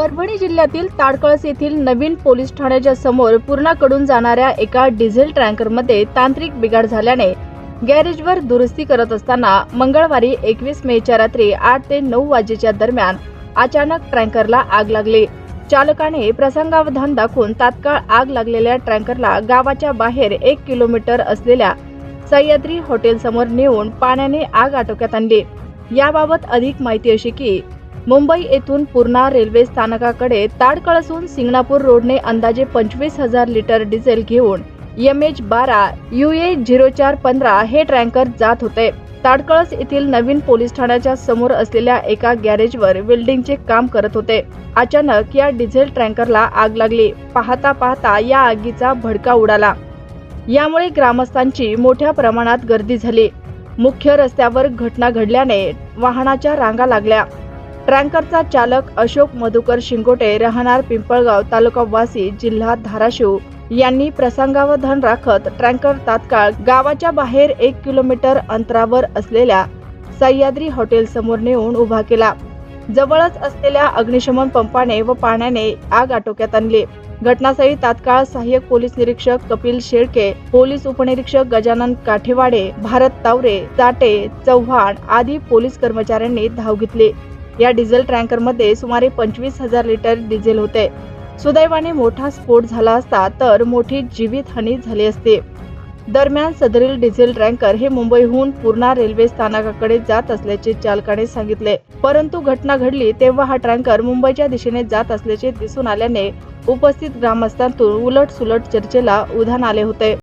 परभणी जिल्ह्यातील ताडकळस येथील नवीन पोलीस ठाण्याच्या समोर पूर्णाकडून जाणाऱ्या एका डिझेल टँकरमध्ये तांत्रिक बिघाड झाल्याने गॅरेजवर दुरुस्ती करत असताना मंगळवारी एकवीस मेच्या रात्री आठ ते नऊ वाजेच्या दरम्यान अचानक टँकरला आग लागली. चालकाने प्रसंगावधान दाखवून तात्काळ आग लागलेल्या टँकरला गावाच्या बाहेर एक किलोमीटर असलेल्या सह्याद्री हॉटेलसमोर नेऊन पाण्याने आग आटोक्यात आणली. याबाबत अधिक माहिती अशी की मुंबई येथून पूर्णा रेल्वे स्थानकाकडे ताडकळसून सिंगणापूर रोडने अंदाजे पंचवीस हजार लिटर डिझेल घेऊन एम एच बारा यू ए झिरो चार पंधरा हे ट्रँकर जात होते. ताडकळस येथील नवीन पोलीस ठाण्याच्या समोर असलेल्या एका गॅरेजवर वेल्डिंगचे काम करत होते. अचानक या डिझेल ट्रँकरला आग लागली. पाहता पाहता या आगीचा भडका उडाला. यामुळे ग्रामस्थांची मोठ्या प्रमाणात गर्दी झाली. मुख्य रस्त्यावर घटना घडल्याने वाहनाच्या रांगा लागल्या. ट्रँकरचा चालक अशोक मधुकर शिंगोटे राहणार पिंपळगाव तालुका वासी जिल्हा धाराशिव. यांनी प्रसंगावधान राखत ट्रँकर तात्काळ गावाच्या बाहेर एक किलोमीटर अंतरावर असलेल्या सह्याद्री हॉटेल समोर नेऊन उभा केला. जवळच असलेल्या अग्निशमन पंपाने व पाण्याने आग आटोक्यात आणली. घटनास्थळी तात्काळ सहाय्यक पोलीस निरीक्षक कपिल शेळके पोलीस उपनिरीक्षक गजानन काठेवाडे भारत तावरे चाटे चव्हाण आदी पोलीस कर्मचाऱ्यांनी धाव घेतली. या डिझेल टँकरमध्ये सुमारे पंचवीस हजार लिटर डिझेल होते. सुदैवाने मोठा स्फोट झाला असता तर मोठी जीवितहानी झाली असती. दरम्यान सदरील डिझेल टँकर हे मुंबईहून पूर्णा रेल्वे स्थानकाकडे जात असल्याचे चालकाने सांगितले. परंतु घटना घडली तेव्हा हा टँकर मुंबईच्या दिशेने जात असल्याचे दिसून आल्याने उपस्थित ग्रामस्थांतून उलट सुलट चर्चेला उधाण आले होते.